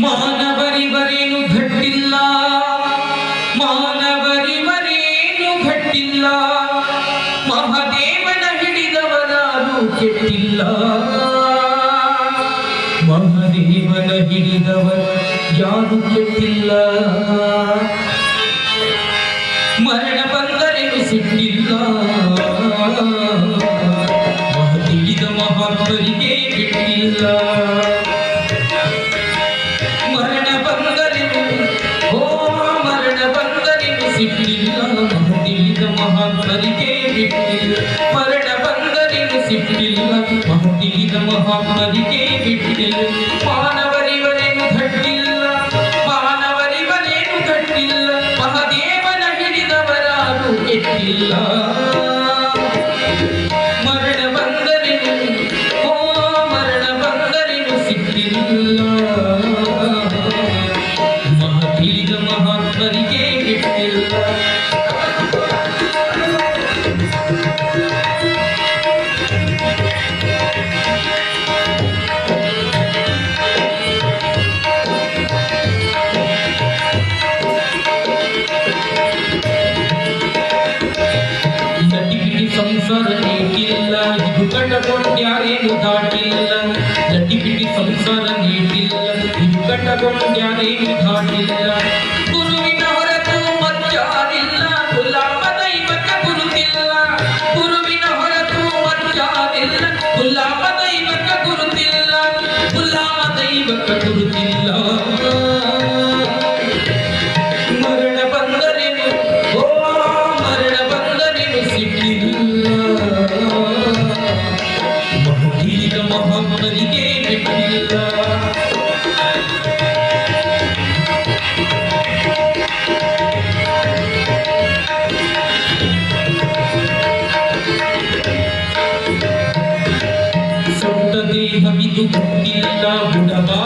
ಮಾನವರಿವರೇನು ಘಟ್ಟಿಲ್ಲ? ಮಾನವರಿವರೇನು ಘಟ್ಟಿಲ್ಲ? ಮಹಾದೇವನ ಹಿಡಿದವರಾರು ಕೆಟ್ಟಿಲ್ಲ. ಮಹಾದೇವನ ಹಿಡಿದವರ ಯಾರು ಕೆಟ್ಟಿಲ್ಲ. ಮರಣ ಬಂದರೇನು ಸಿಟ್ಟಿಲ್ಲ ಸಿಟ್ಟಿಲ್ಲ ಮಹ ತಿಳಿದ ಮಹಾತ್ಮರಿಗೆ ಬಿಟ್ಟಿಲ್ಲ ಮಾನವರಿವರೇನು ಕಟ್ಟಿಲ್ಲ ಮಾನವರಿವರೇನು ಕಟ್ಟಿಲ್ಲ ಮಹದೇವನ ಹಿಡಿದವರಾರು ಕೆಟ್ಟಿಲ್ಲ. ಸಂಸಾರ ನೀಟಿಲ್ಲ ಇದು ಕಂಡಕೊಂಡ್ಯಾರೇನು ದಾಟಿಲ್ಲ ನಟಿಗಿರಿ ಸಂಸಾರ ನೀಟಿಲ್ಲ ಇದು ಕಂಡಕೊಂಡ್ಯಾರೇನು ದಾಟಿಲ್ಲ ಗುರುವಿನ ಹೊರತು ಮತ್ತಾರಿಲ್ಲ ಗುಲಾಮ ದೈವಕ ಗುರುತಿಲ್ಲ. ಗುರುವಿನ ಹೊರತು ಮತ್ತಾರಿಲ್ಲ ಗುಲಾಮ kabhi dukh mila budha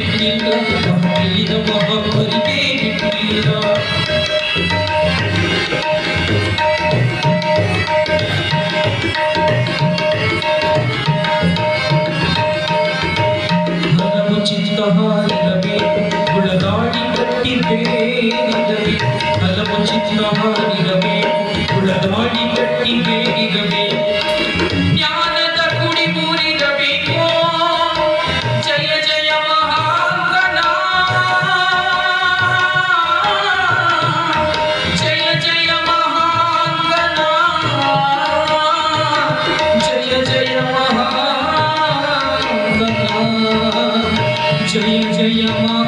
ಬಂದರೇನು ಸಿಟ್ಟಿಲ್ಲ 不一样吗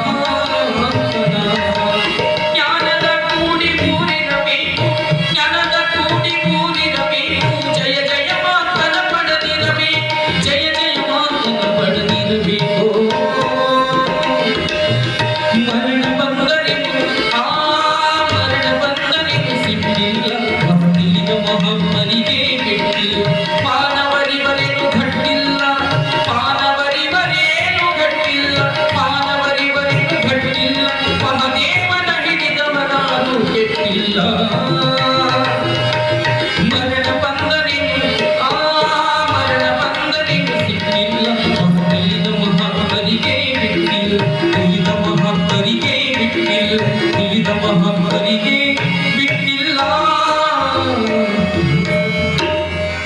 Allah